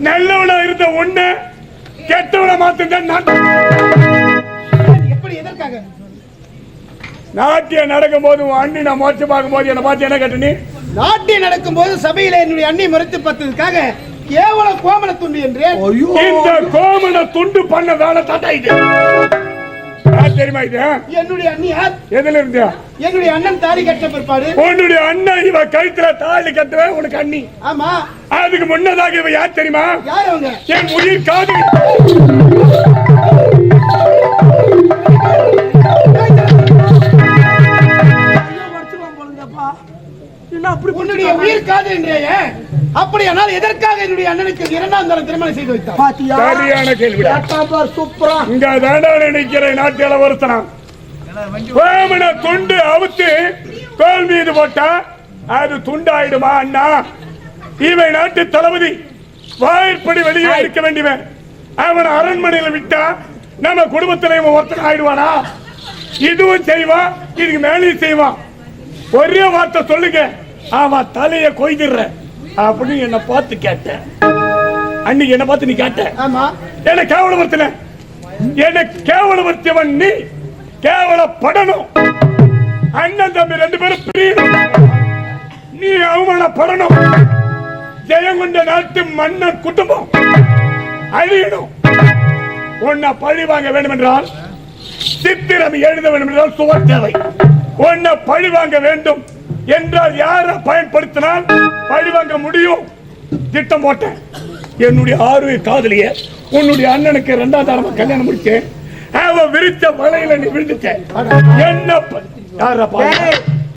நல்லவனா இருந்த ஒண்ணு கெட்டவனை மாத்துங்க எப்படி எதற்காக? நாட்டியம் நடக்கும் போது உன் அண்ணி நான் மோட்சம் பார்க்கும் போது என்ன பார்த்து என்ன கேட்ட நீ? நாட்டியம் நடக்கும் போது சபையில என்னுடைய அண்ணி மறுத்து பார்த்ததுக்காக கேவல கோமல துண்டு என்றேன் இந்த கோமனை துண்டு தாத்தா இது. யார் தெரியுமா இது? என்னுடைய அண்ணியார் எதுல இருந்தியா என்னுடைய அண்ணன் தாலி கட்ட பிற்பாடு. உன்னுடைய அண்ணன் இவ கழுத்துல தாலி கட்டுற உனக்கு அண்ணி. ஆமா. அதுக்கு முன்னதாக இவ யார் தெரியுமா? யார் அவங்க? என் உயிர் காது உன்னுடைய உயிர் காது என்றேயே. அப்படியானால் எதற்காக என்னுடைய அண்ணனுக்கு இரண்டாம் தரம் திருமணம் செய்து வைத்தார்? சரியான கேள்வி சூப்பரா. இங்க தாண்டா நினைக்கிற நாட்டு இளவரசனா கோமனை துண்டு அவுத்து தோல் மீது போட்டா அது துண்டாயிடுமா அண்ணா? இவன் நாட்டு தளபதி வாய்ப்படி வெளியே இருக்க வேண்டியவன். அவன் அரண்மனையில விட்டா நம்ம குடும்பத்துல இவன் ஒருத்தன் ஆயிடுவானா? இதுவும் செய்வான் இதுக்கு மேலேயும் செய்வான் ஒரே வார்த்தை சொல்லுங்க. அவன் தலைய கொய்திடுற அப்படின்னு என்ன பார்த்து கேட்டேன். அன்னைக்கு என்ன பார்த்து நீ கேட்ட? ஆமா. என்ன கேவலப்படுத்தின? என்ன கேவலப்படுத்தியவன் நீ. கேவலப்படணும். அண்ணன் தம்பி ரெண்டு பேரும் பிரியணும் நீ அவமானப்படணும். ஜெயங்கொண்ட நாட்டு மன்னர் குடும்பம். அழியணும். உன்னை பழி வாங்க வேண்டும் என்றால் சித்திரம் எழுத வேண்டும் என்றால் சுவர் தேவை. உன்னை பழி வாங்க வேண்டும். என்றால் யாரை பயன்படுத்தினால் பழிவாங்க முடியும்? திட்டம் போட்டேன். என்னுடைய ஆர்வ காதலிய உன்னுடைய அண்ணனுக்கு இரண்டாம் தரமா கல்யாணம் முடிச்சேன். அவன் விரிச்ச வலையில நீ விழுந்துட்டேன் என்ன யாரா பாரு